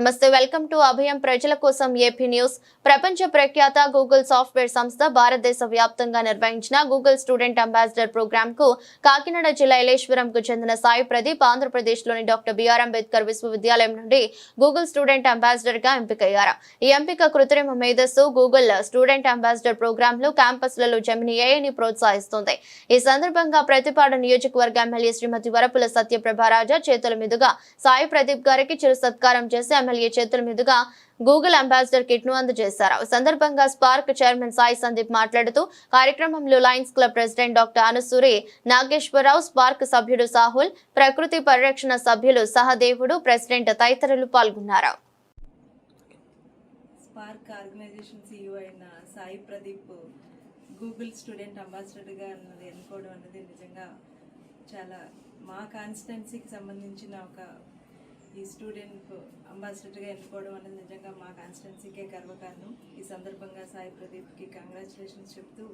నమస్తే welcome to అభయం ప్రజల కోసం ఏపీ న్యూస్. ప్రపంచ ప్రఖ్యాత గూగుల్ సాఫ్ట్వేర్ సంస్థ భారతదేశ వ్యాప్తంగా నిర్వహించిన గూగుల్ స్టూడెంట్ అంబాసిడర్ ప్రోగ్రామ్కు కాకినాడ జిల్లా ఇలేశ్వరంకు చెందిన సాయి ప్రదీప్ ఆంధ్రప్రదేశ్లోని డాక్టర్ బిఆర్ అంబేద్కర్ విశ్వవిద్యాలయం నుండి గూగుల్ స్టూడెంట్ అంబాసిడర్గా ఎంపికయ్యారు. ఈ ఎంపిక కృత్రిమ మేధస్సు గూగుల్ స్టూడెంట్ అంబాసిడర్ ప్రోగ్రామ్లో క్యాంపస్లలో జమిని ఏఐని ప్రోత్సహిస్తుంది. ఈ సందర్భంగా ప్రతిపాడు నియోజకవర్గ ఎమ్మెల్యే శ్రీమతి వరపుల సత్యప్రభారాజా చేతుల మీదుగా సాయి ప్రదీప్ గారికి చిరు సత్కారం చేసి ఎమ్మెల్యే చేతుల మీదుగా గూగుల్ అంబాసిడర్ కిట్ను అందజేశారు. ఈ సందర్భంగా స్పార్క్ చైర్మన్ సాయి సందీప్ మాట్లాడుతూ కార్యక్రమంలో Lions club president doctor Anusuri Nageswararao Spark సభ్యుడు సాహుల్ ప్రకృతి పరిరక్షణ సభ్యులు సహదేవుడు ప్రెసిడెంట్ తదితరులు పాల్గొన్నారు. స్పార్క్ ఆర్గనైజేషన్ సీఈఓ అయిన సాయి ప్రదీప్ గూగుల్ స్టూడెంట్ అంబాసిడర్గా అన్నది ఎన్నుకోవడం అన్నది నిజంగా చాలా మా కాన్స్టిట్యున్సీకి సంబంధించిన ఒక ఈ స్టూడెంట్ అంబాసిడర్గా ఎన్నుకోవడం అనేది నిజంగా మా కాన్స్టిట్యున్సీకే గర్వకారణం. ఈ సందర్భంగా సాయి ప్రదీప్కి కంగ్రాచులేషన్స్ చెప్తూ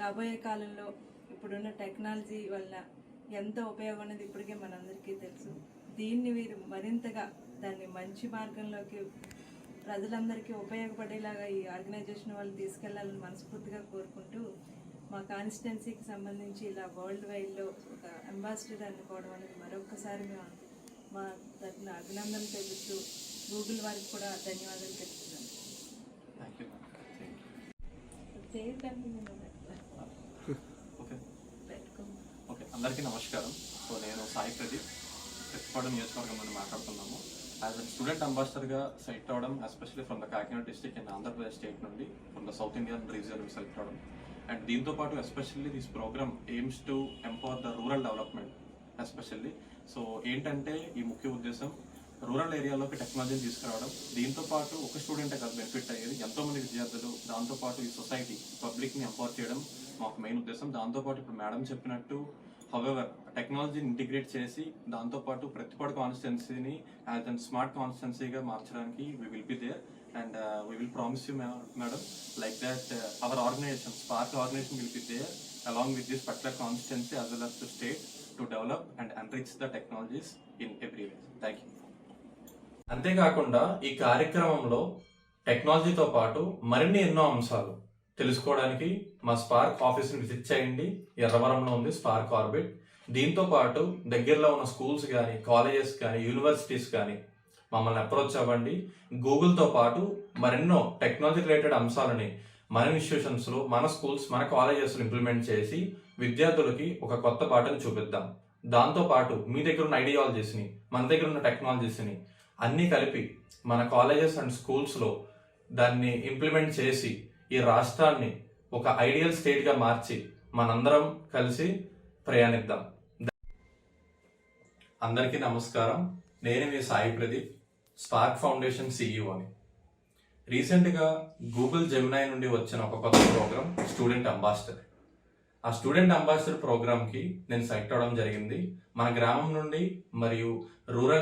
రాబోయే కాలంలో ఇప్పుడున్న టెక్నాలజీ వల్ల ఎంత ఉపయోగం అనేది ఇప్పటికే మనందరికీ తెలుసు. దీన్ని వీరు మరింతగా దాన్ని మంచి మార్గంలోకి ప్రజలందరికీ ఉపయోగపడేలాగా ఈ ఆర్గనైజేషన్ వాళ్ళు తీసుకెళ్ళాలని మనస్ఫూర్తిగా కోరుకుంటూ మా కాన్స్టిట్యున్సీకి సంబంధించి ఇలా వరల్డ్ వైడ్లో ఒక అంబాసిడర్ అనుకోవడం అనేది మరొకసారి మేము మా తరఫున అభినందనలు తెలుపుతూ గూగుల్ వారికి కూడా ధన్యవాదాలు తెలుపుతున్నాను. ఓకే. అందరికీ నమస్కారం. సో నేను సాయి ప్రదీప్ ప్రతిపాడు నియోజకవర్గం నుండి మాట్లాడుతున్నాము. యాజ్ అ స్టూడెంట్ అంబాసిడర్గా సెలెక్ట్ అవ్వడం especially from the Kakinada district and Andhra Pradesh state నుండి from the south Indian region select అవ్వడం. అండ్ దీంతో పాటు especially this programme aims to empower the rural development especially so ఏంటంటే ఈ ముఖ్య ఉద్దేశం రూరల్ ఏరియాలోకి టెక్నాలజీని తీసుకురావడం దీంతో పాటు ఒక స్టూడెంటే కాదు బెనిఫిట్ అయ్యేది. ఎంతోమంది విద్యార్థులు దాంతోపాటు ఈ సొసైటీ పబ్లిక్ని ఎంపవర్ చేయడం మాకు మెయిన్ ఉద్దేశం. దాంతోపాటు ఇప్పుడు మేడం చెప్పినట్టు హవెవర్ టెక్నాలజీని ఇంటిగ్రేట్ చేసి దాంతో పాటు ప్రతిపాడు కాన్స్టిట్యున్సీని యాజ్ అండ్ స్మార్ట్ కాన్స్టిట్యున్సీగా మార్చడానికి we will be there and we will promise you madam like that our organisation Spark organisation will be there along with this particular constituency as well as the state to develop and enrich the technologies in every way. Thank you. అంతేకాకుండా ఈ కార్యక్రమంలో టెక్నాలజీతో పాటు మరిన్ని ఎన్నో అంశాలు తెలుసుకోవడానికి మా స్పార్క్ ఆఫీస్ని విజిట్ చేయండి ఎర్రవరంలో ఉంది స్పార్క్ ఆర్బిట్ దీంతో పాటు దగ్గరలో ఉన్న స్కూల్స్ కానీ కాలేజెస్ కానీ యూనివర్సిటీస్ కానీ మమ్మల్ని అప్రోచ్ అవ్వండి గూగుల్తో పాటు మరెన్నో టెక్నాలజీ రిలేటెడ్ అంశాలని మన ఇన్స్టిట్యూషన్స్లో మన స్కూల్స్ మన కాలేజెస్లో ఇంప్లిమెంట్ చేసి విద్యార్థులకి ఒక కొత్త పాటను చూపిద్దాం. దాంతో పాటు మీ దగ్గర ఉన్న ఐడియాలజీస్ని మన దగ్గర ఉన్న టెక్నాలజీస్ని అన్నీ కలిపి మన కాలేజెస్ అండ్ స్కూల్స్లో దాన్ని ఇంప్లిమెంట్ చేసి ఈ రాష్ట్రాన్ని ఒక ఐడియల్ స్టేట్గా మార్చి మనందరం కలిసి ప్రయాణిద్దాం. అందరికీ నమస్కారం. నేను మీ Sai Pradeep Spark foundation CEO అని రీసెంట్గా గూగుల్ జెమినాయ్ నుండి వచ్చిన ఒక కొత్త ప్రోగ్రామ్ స్టూడెంట్ అంబాసిడర్ ఆ స్టూడెంట్ అంబాసిడర్ ప్రోగ్రామ్కి నేను సెలెక్ట్ అవ్వడం జరిగింది. మన గ్రామం నుండి మరియు రూరల్